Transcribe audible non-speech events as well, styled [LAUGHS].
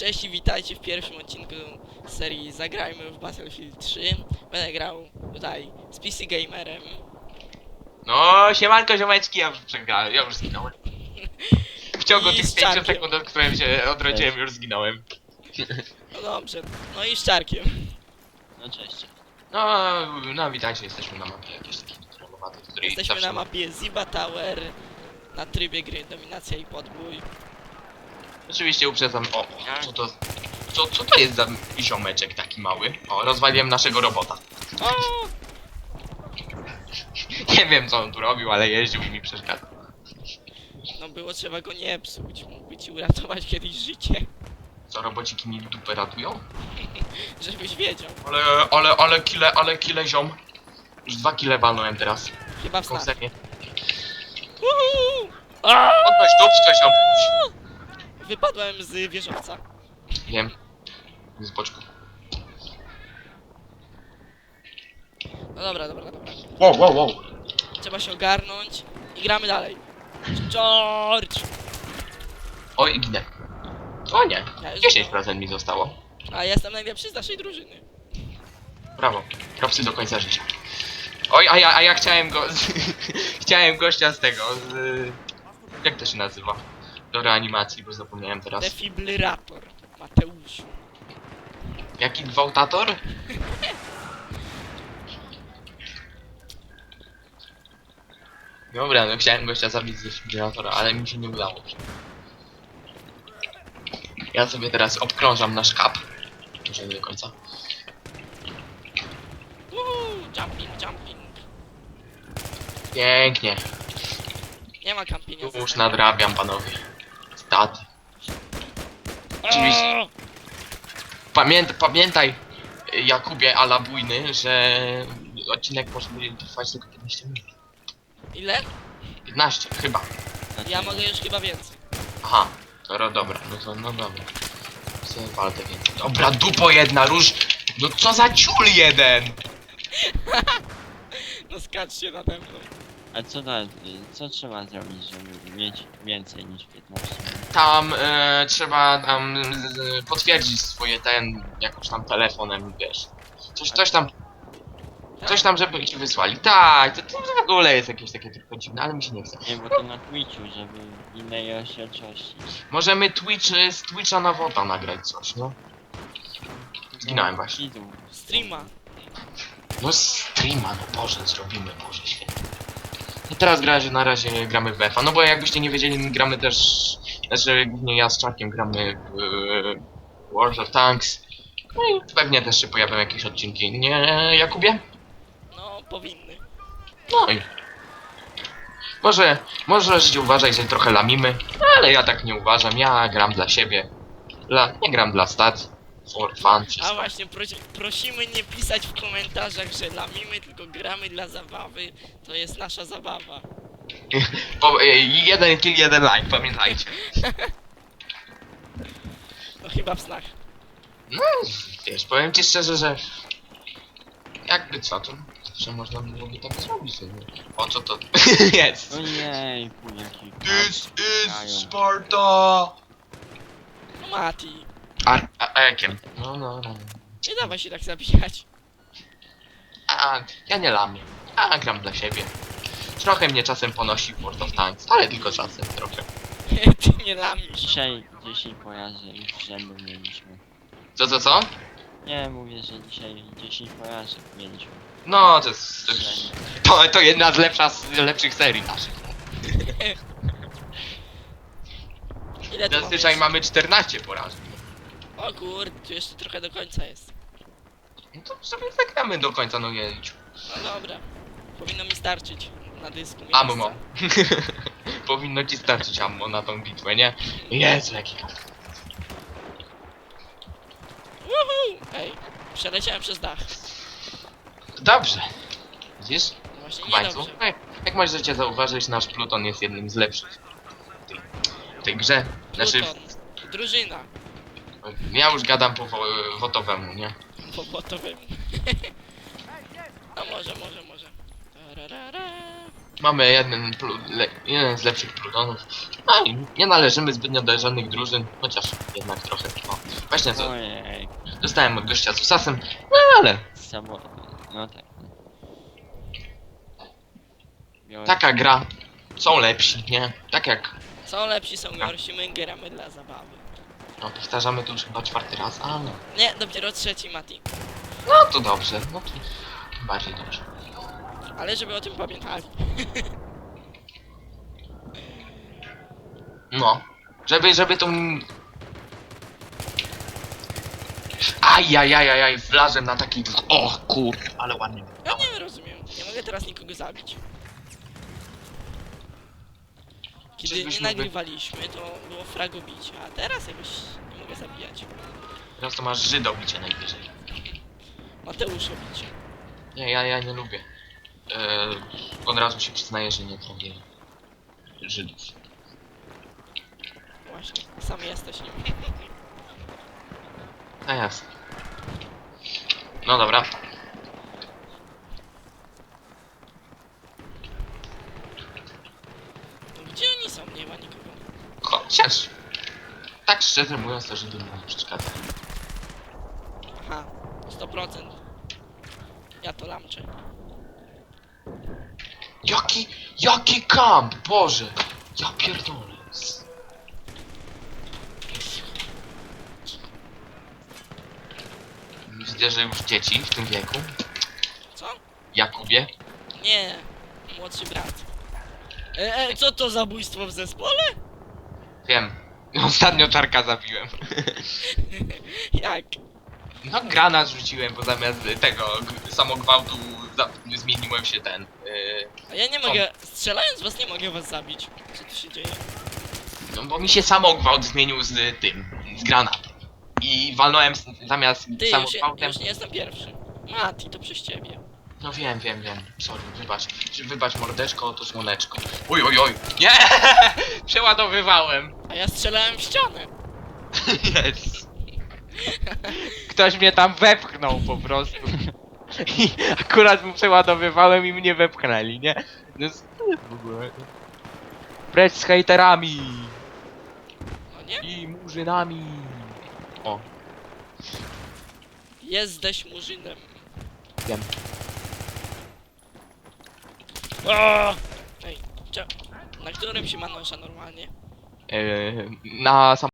Cześć i witajcie w pierwszym odcinku serii Zagrajmy w Battlefield 3. Będę grał tutaj z PC Gamerem. No, siemanko ziomeczki, ja już przegrałem, ja już zginąłem. W ciągu I tych z 5 czarkiem. sekund, od którym się odrodziłem, już zginąłem. No dobrze, no i z Czarkiem. No cześć. No, no witajcie, jesteśmy na mapie jakiejś takiej której Jesteśmy zawsze... na mapie Ziba Tower, na trybie gry Dominacja i Podbój. Oczywiście uprzedzam, o, co to... Co, co to jest za ziomeczek taki mały? O, rozwaliłem naszego robota. O! Nie wiem co on tu robił, ale jeździł i mi przeszkadzał. No było trzeba go nie psuć, mógłby ci uratować kiedyś życie, Co, robociki mi dupę ratują? [LAUGHS] żebyś wiedział. Ale, ale, ale kile, ale kile ziom. Już dwa kile walnąłem teraz. Chyba w snach. Koncernie. Uhu! Dupsko ziom. Wypadłem z wieżowca. Wiem. Z boczku. No dobra, dobra, dobra. Wow, wow, wow. Trzeba się ogarnąć i gramy dalej. George! Oj, ginę. O nie. Ja już 10% mi zostało. A ja jestem najlepszy z naszej drużyny. Brawo. Propsy do końca życia. Oj, a ja, a ja chciałem go... [LAUGHS] chciałem gościa z tego, z... Jak to się nazywa? Do reanimacji, bo zapomniałem teraz. Defibrylator. Mateusz. Jaki gwałtator? [LAUGHS] Dobra, no chciałem gościa zabić z defibrylatora, ale mi się nie udało. Ja sobie teraz obkrążam nasz kap. Może nie do końca. Uhu, jumping, jumping. Pięknie. Nie ma kampienia. Już nadrabiam, panowie. Oczywiście. Pamięt, pamiętaj, Jakubie Alabujny, że odcinek może będzie trwać tylko 15 minut. Ile? 15, chyba. Ja mogę już chyba więcej. Aha, to ro, dobra, no to no dobra. Sobie walkę więcej. Dobra, dupo jedna, róż. No co za ciul jeden! [LAUGHS] No skaczcie nade mną. A co da, co trzeba zrobić, żeby mieć więcej niż 15 minut? Tam e, trzeba tam z, potwierdzić swoje ten, jakoś tam telefonem, wiesz. Coś, coś tam, coś tam, żeby ci wysłali. Tak, to, to w ogóle jest jakieś takie tylko dziwne, ale mi się nie chce. Nie, bo to na Twitchu, żeby innej rozdzielczości. Możemy Twitch, e, z Twitcha na WOTA nagrać coś, no. Zginąłem właśnie. Streama. No streama, no Boże, zrobimy, Boże święty. No teraz gra, że na razie gramy w BFA, no bo jakbyście nie wiedzieli, my gramy też, znaczy głównie ja z Czarkiem gramy w e, World of Tanks. No i pewnie też się pojawią jakieś odcinki, nie Jakubie? No, powinny. No i... Może, możecie uważać, że trochę lamimy, ale ja tak nie uważam, ja gram dla siebie. Dla, nie gram dla stat, A właśnie, prosi, prosimy nie pisać w komentarzach, że lamimy, tylko gramy dla zabawy. To jest nasza zabawa. [LAUGHS] Bo, e, jeden kill, jeden like, pamiętajcie. No chyba w snach. No, wiesz, powiem ci szczerze, że jakby co, to zawsze można byłoby tak zrobić. no. O co to [LAUGHS] jest? Ojej, jaki This Dają. is Sparta! No Mati. A, a, a jakiem? No, no, no. Nie dawaj się tak zabijać. A, ja nie lamię. A, gram dla siebie. Trochę mnie czasem ponosi w World of Tanks, ale tylko czasem trochę. [LAUGHS] Ty nie lamisz. Dzisiaj 10 porażek z rzędu mieliśmy. Co, co, co? Nie, mówię, że dzisiaj 10 porażek mieliśmy. No, to jest... To, jest- to, to jedna z, lepsza, z lepszych serii naszych. [LAUGHS] Ile tu Zazwyczaj mamy? mamy 14 porażek. O kurde, tu jeszcze trochę do końca jest. No to sobie zagramy do końca, no jedź. No dobra. Powinno mi starczyć na dysku. Ammo. [LAUGHS] Powinno ci starczyć ammo na tą bitwę, nie? Jezu, jaki Woohoo! Ej, przeleciałem przez dach. Dobrze. Widzisz? No Właśnie nie Kubańcu? dobrze. Jak, jak możecie zauważyć, nasz Pluton jest jednym z lepszych w tej, w tej grze. Znaczy, Pluton. Drużyna. Ja już gadam po wo wotowemu, nie? Po botowym. [LAUGHS] No może, może, może. Tararara. Mamy jeden, plu, le, jeden z lepszych pludonów. No i nie należymy zbytnio do żadnych drużyn, chociaż jednak trochę. No, właśnie co, Ojej, dostałem od gościa z usasem, no ale samo... No tak. Taka gra, są lepsi, nie? Tak jak, Są lepsi, są gorsi, my gramy dla zabawy. No powtarzamy to już chyba czwarty raz, ale Nie, dopiero trzeci Mati. no to dobrze, no to bardziej dobrze. Ale żeby o tym pamiętali. No, żeby, żeby tą... Ajajajajaj, wlazłem na taki... O kur... ale ładnie. Ja nie rozumiem. Nie mogę teraz nikogo zabić. Kiedy nie nagrywaliśmy, to było fragobicie, a teraz jakoś nie mogę zabijać. Teraz to masz Żydo bicie najwyżej. Mateusza bicie. Nie, ja, ja nie lubię. Eee, od razu się przyznaję, że nie lubię Żydów. Właśnie, sam jesteś nim. A jasne. No dobra. No gdzie oni są? Nie ma nikogo. Chociaż... Tak szczerze mówiąc, to Żydy mi nie przeszkadzają. Aha, 100%. Ja to lamczę. Jaki... Jaki kamp! Boże! Ja pierdolę. Widzę, że już dzieci w tym wieku. Co? Jakubie. Nie, młodszy brat. E, e, co to zabójstwo w zespole? Wiem. Ostatnio czarka zabiłem. [LAUGHS] Jak? No granat rzuciłem, bo zamiast tego g- samogwałtu za, zmieniłem się ten. Yy, A ja nie mogę, strzelając was nie mogę was zabić. Co tu się dzieje? no bo mi się samogwałt zmienił z tym, z granatem. I walnąłem z, zamiast Ty, już, samogwałtem. już nie jestem pierwszy. Mati, to przez ciebie. No wiem, wiem, wiem. Sorry, wybacz. Wybacz mordeczko, to słoneczko. Oj, oj, oj. Nie! [LAUGHS] Przeładowywałem. A ja strzelałem w ścianę. [LAUGHS] Jest. Ktoś mnie tam wepchnął po prostu. I akurat mu przeładowywałem i mnie wepchnęli, nie? Jest w ogóle. Precz z hejterami No nie? i murzynami. O, Jesteś murzynem. wiem. O! Ej, cze- na którym się ma normalnie? Eee, na sam